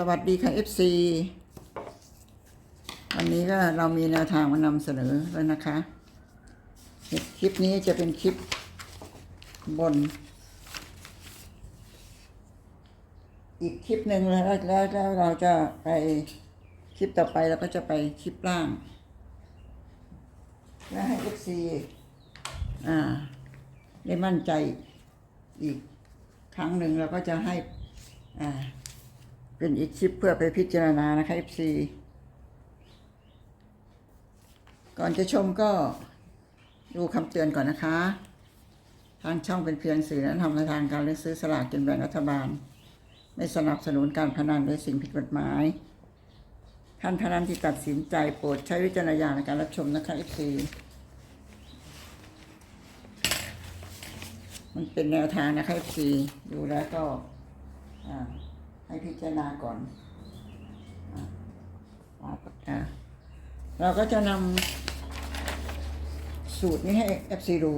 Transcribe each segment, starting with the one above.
สวัสดีค่ะ FC วันนี้ก็เรามีแนวทางมานำเสนอแล้วนะคะ คลิปนี้จะเป็นคลิปบน อีกคลิปหนึ่งแล้วแล้วแล้วเราจะไปคลิปต่อไปเราก็จะไปคลิปล่าง และให้ FC อ่าได้มั่นใจอีกครั้งหนึ่งเราก็จะให้อ่า เป็นอีกคลิปเพื่อไปพิจารณานะคะ FC ก่อนจะชมก็ดูคำเตือนก่อนนะคะ ทางช่องเป็นเพียงสื่อแนะนำในทางการเลือกซื้อสลากกินแบ่งรัฐบาล ไม่สนับสนุนการพนันหรือสิ่งผิดกฎหมาย ท่านพนันที่ตัดสินใจโปรดใช้วิจารณญาณในการรับชมนะคะ FC มันเป็นแนวทางนะคะ FC ดูแล้วก็อ่า ให้พิจารณาก่อนอ่าอ่าเราก็จะนำสูตรนี้ให้ FC ดู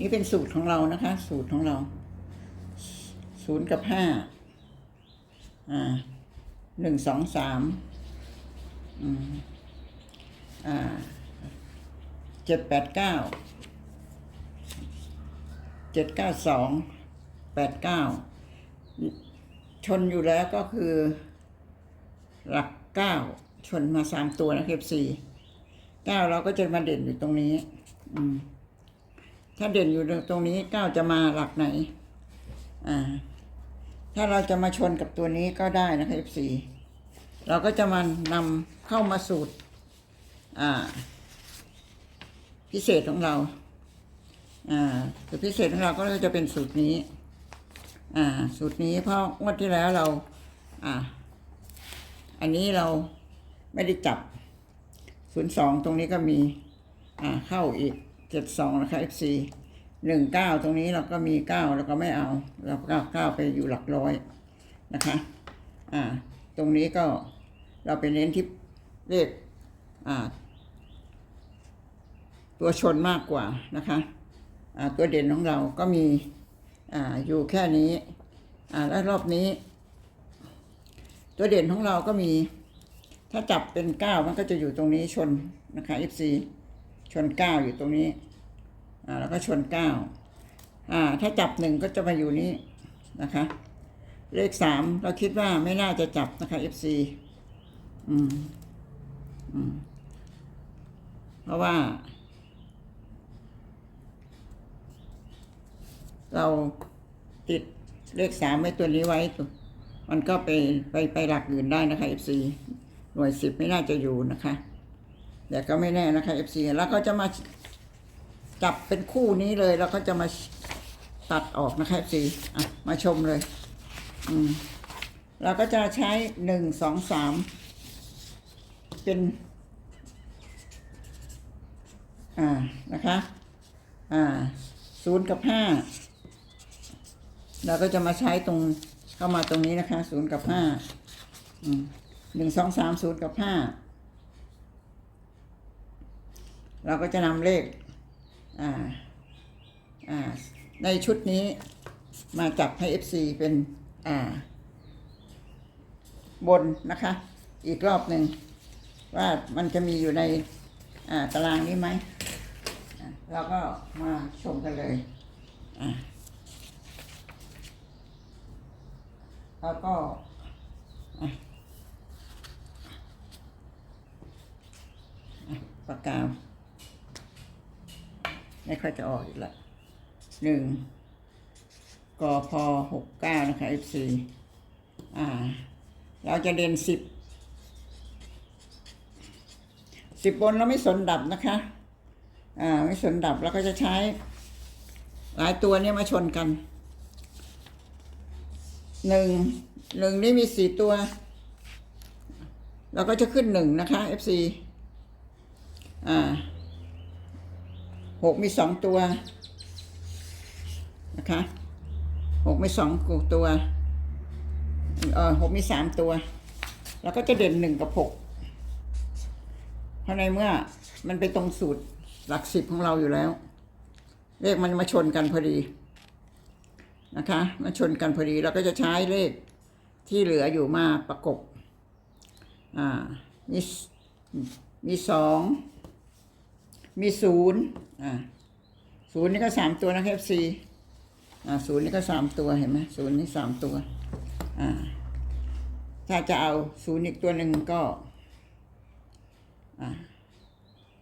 นี่เป็นสูตรของเรานะคะ สูตรของเราศูนย์กับห้าอ่าหนึ่งสองสามอืมอ่าเจ็ดแปดเก้าเจ็ดเก้าสอง แปดเก้าชนอยู่แล้วก็คือ หลักเก้าชนมาสามตัวนะเคฟซีเก้าเราก็จะมาเด่นอยู่ตรงนี้ อืม ถ้าเด่นอยู่ตรงนี้เก้าจะมาหลักไหน อ่า ถ้าเราจะมาชนกับตัวนี้ก็ได้นะคะ F4 เราก็จะมานำเข้ามาสูตร อ่า พิเศษของเรา อ่าสูตรพิเศษของเราก็จะเป็นสูตรนี้ อ่าสูตรนี้เพราะงวดที่แล้วเรา อ่า อันนี้เราไม่ได้จับศูนย์สองตรงนี้ก็มี อ่าเข้าอีกเจ็ดสองนะคะ FC หนึ่งเก้าตรงนี้เราก็มีเก้าแล้วก็ไม่เอา เราเก็เก้าไปอยู่หลักร้อยนะคะ อ่า ตรงนี้ก็เราไปเน้นที่เลขอ่า ตัวชนมากกว่านะคะ อ่า ตัวเด่นของเราก็มี อ่าอยู่แค่นี้ อ่าแล้วรอบนี้ ตัวเด่นของเราก็มี ถ้าจับเป็นเก้ามันก็จะอยู่ตรงนี้ชนนะคะ FC ชนเก้าอยู่ตรงนี้ อ่าแล้วก็ชนเก้าอ่า ถ้าจับหนึ่งก็จะมาอยู่นี้นะคะ เลขสามเราคิดว่าไม่น่าจะจับนะคะ FC อืมอืมเพราะว่า เราติดเลขสามไว้ตัวนี้ไว้ตัวมันก็ไปไปไปหลักอื่นได้นะคะ FC หน่วยสิบไม่น่าจะอยู่นะคะแต่ก็ไม่แน่นะคะ FC แล้วก็จะมาจับเป็นคู่นี้เลย แล้วก็จะมาตัดออกนะคะ FC อะมาชมเลย อืมเราก็จะใช้หนึ่งสองสามเป็น อ่า นะคะ อ่าศูนย์กับห้า เราก็จะมาใช้ตรงเข้ามาตรงนี้นะคะศูนย์กับห้าหนึ่งสองสามศูนย์กับห้าเราก็จะนำเลขอ่าอ่าในชุดนี้มาจับให้ FC เป็นอ่าบนนะคะ อีกรอบหนึ่งว่ามันจะมีอยู่ในอ่าตารางนี้ไหมเราก็มาชมกันเลยอ่า แล้วก็อะอะปากกาไม่ค่อยจะออกอีกละหนึ่งกพหกเก้านะคะ FC อ่า เราจะเด่นสิบสิบบนเราไม่สนดับนะคะ อ่า ไม่สนดับแล้วก็จะใช้หลายตัวเนี่ยมาชนกัน หนึ่งหนึ่งนี่มีสี่ตัว เราก็จะขึ้นหนึ่งนะคะ FC อ่าหกมีสองตัวนะคะหกมีสองตัวเออหกมีสามตัว แล้วก็จะเด่นหนึ่งกับหกเพราะในเมื่อมันไปตรงสูตรหลักสิบของเราอยู่แล้ว เลขมันมาชนกันพอดี นะคะมาชนกันพอดีเราก็จะใช้เลขที่เหลืออยู่มาประกบอ่ามีมีสองมีศูนย์อ่าศูนย์นี่ก็สามตัวนะครับซีอ่าศูนย์นี่ก็สามตัวเห็นไหมศูนย์นี่สามตัวอ่าถ้าจะเอาศูนย์อีกตัวหนึ่งก็อ่า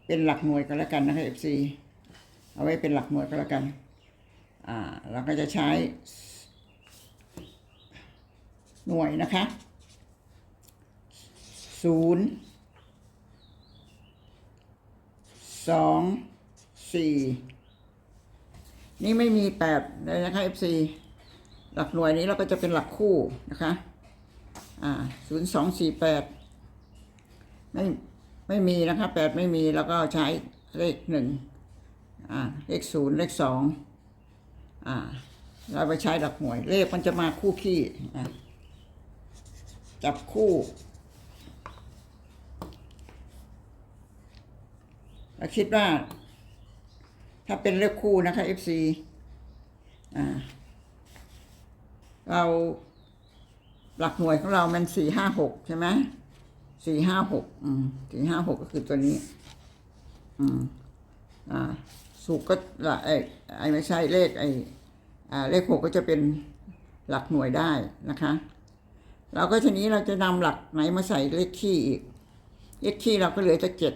เป็นหลักหน่วยก็แล้วกันนะครับ FC เอาไว้เป็นหลักหน่วยก็แล้วกัน อ่าเราก็จะใช้หน่วยนะคะศูนย์สองสี่นี่ไม่มีแปดเลยนะคะ FC หลักหน่วยนี้เราก็จะเป็นหลักคู่นะคะ อ่าศูนย์สองสี่แปดไม่ไม่มีนะคะแปดไม่มีแล้วก็ใช้เลขหนึ่งอ่าเลขศูนย์เลขสอง อ่า เราไปใช้หลักหน่วย เลขมันจะมาคู่ขี้จับคู่เราคิดว่า ถ้าเป็นเลขคู่นะคะ FC อ่า เราหลักหน่วยของเรามันสี่ห้าหกใช่ไหมสี่ห้าหกอืมสี่ห้าหกก็คือตัวนี้ อืมอ่า สุกก็ละไอไอไม่ใช่เลขไออ่เลขหกก็จะเป็นหลักหน่วยได้นะคะเราก็ทีนี้เราจะนำหลักไหนมาใส่เลขขี้อีก เลขขี้เราก็เหลือจะเจ็ด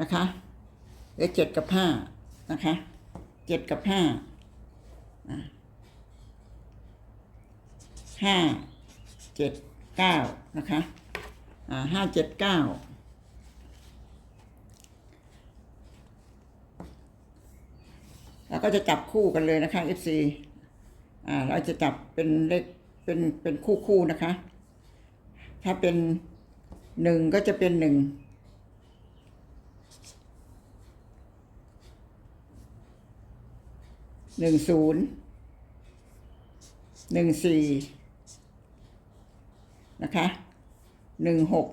นะคะเหลือเจ็ดกับห้านะคะเจ็ดกับห้าห้าเจ็ดเก้านะคะห้าเจ็ดเก้าแล้ว ก็จะจับคู่กันเลยนะคะ FC อ่าเราจะจับเป็นเลขเป็นเป็นคู่คู่นะคะ ถ้าเป็นหนึ่งก็จะเป็นหนึ่งหนึ่งศูนย์หนึ่งสี่นะคะหนึ่งหก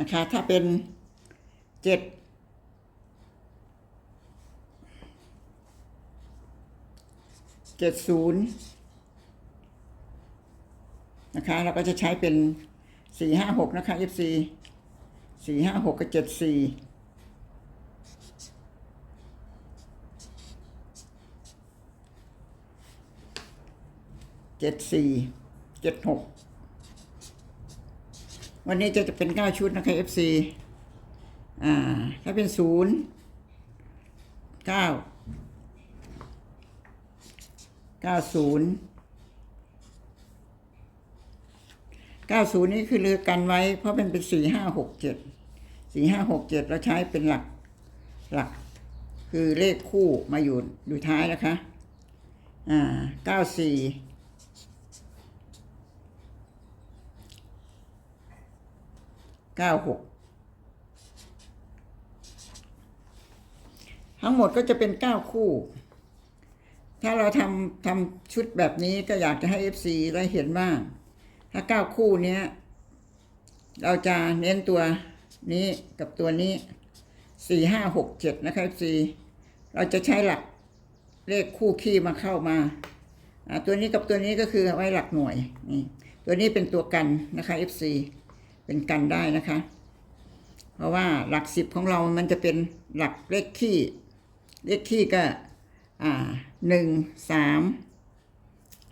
นะคะ ถ้าเป็นเจ็ดเจ็ดศูนย์นะคะ เราก็จะใช้เป็นสี่ห้าหกนะคะ FC สี่ห้าหกกับเจ็ดสี่เจ็ดสี่เจ็ดหก วันนี้จะจะเป็นเก้าชุดนะคะ FC อ่า ถ้าเป็นศูนย์เก้าเก้าศูนย์เก้าศูนย์นี่คือเรือกันไว้ เพราะมันเป็นสี่ห้าหกเจ็ดสี่ห้าหกเจ็ดเราใช้เป็นหลักหลัก คือเลขคู่มาอยู่อยู่ท้ายนะคะ อ่าเก้าสี่ เก้าหกทั้งหมดก็จะเป็นเก้าคู่ ถ้าเราทำทำชุดแบบนี้ก็อยากจะให้ FC ได้เห็นบ้างถ้าเก้าคู่เนี้ย เราจะเน้นตัวนี้กับตัวนี้สี่ห้าหกเจ็ดนะคะ FC เราจะใช้หลักเลขคู่คี่มาเข้ามาตัวนี้กับตัวนี้ก็คือไว้หลักหน่วยนี่ตัวนี้เป็นตัวกันนะคะ FC เป็นกันได้นะคะ เพราะว่าหลักสิบของเรามันจะเป็นหลักเลขขี้เลขขี้ก็อ่าหนึ่งสาม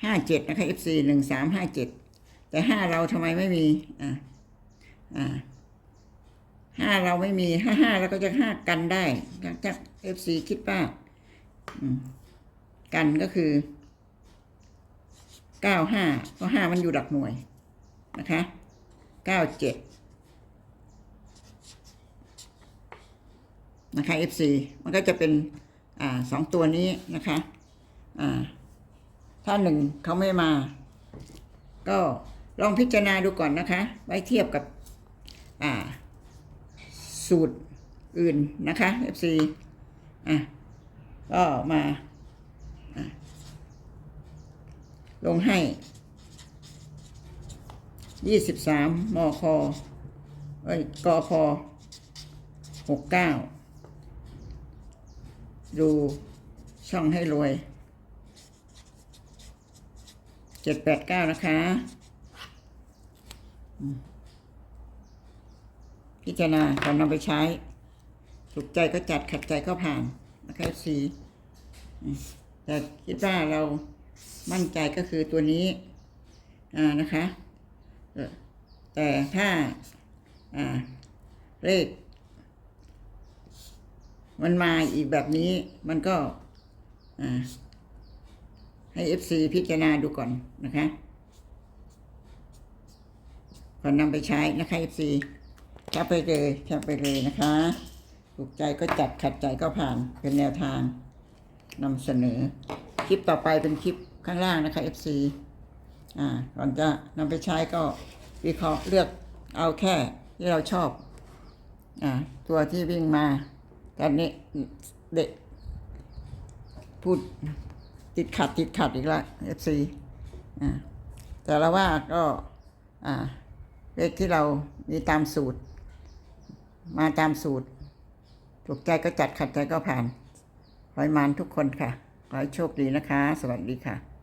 ห้าเจ็ดนะคะ FC หนึ่งสามห้าเจ็ดแต่ห้าเราทำไมไม่มีอ่าอ่าห้าเราไม่มีห้าห้าเราก็จะห้ากันได้จาก FC คิดว่ากันก็คือเก้าห้าเพราะห้ามันอยู่หลักหน่วยนะคะ เก้าเจ็ดนะคะ FC มันก็จะเป็นอ่าสองตัวนี้นะคะอ่าถ้าหนึ่งเขาไม่มา ก็ลองพิจารณาดูก่อนนะคะ ไว้เทียบกับอ่าสูตรอื่นนะคะ FC อะก็มาลงให้ ยี่สิบสามมคเอ้ยกพหกเก้าดูช่องให้รวยเจ็ดแปดเก้านะคะพิจารณาก่อนนำไปใช้ ถูกใจก็จัดขัดใจก็ผ่านนะคะสีแต่คิดว่าเรามั่นใจก็คือตัวนี้ อ่านะคะ แต่ถ้าเลข มันมาอีกแบบนี้มันก็ให้เอฟซีพิจารณาดูก่อนนะคะก่อนนำไปใช้นะคะเอฟซีแคปไปเลยแคปไปเลยนะคะถูกใจก็จัดขัดใจก็ผ่านเป็นแนวทางนำเสนอ คลิปต่อไปเป็นคลิปข้างล่างนะคะ FC อ่าก่อนจะนำไปใช้ก็วิเคราะห์เลือกเอาแค่ที่เราชอบอ่าตัวที่วิ่งมาตอนนี้เด็กพูดติดขัดติดขัดอีกแล้ว FC อ่าแต่ละว่าก็อ่าเลขที่เรามีตามสูตร มาตามสูตร ถูกใจก็จัดขัดใจก็ผ่านขอให้มานทุกคนค่ะ ขอให้โชคดีนะคะ สวัสดีค่ะ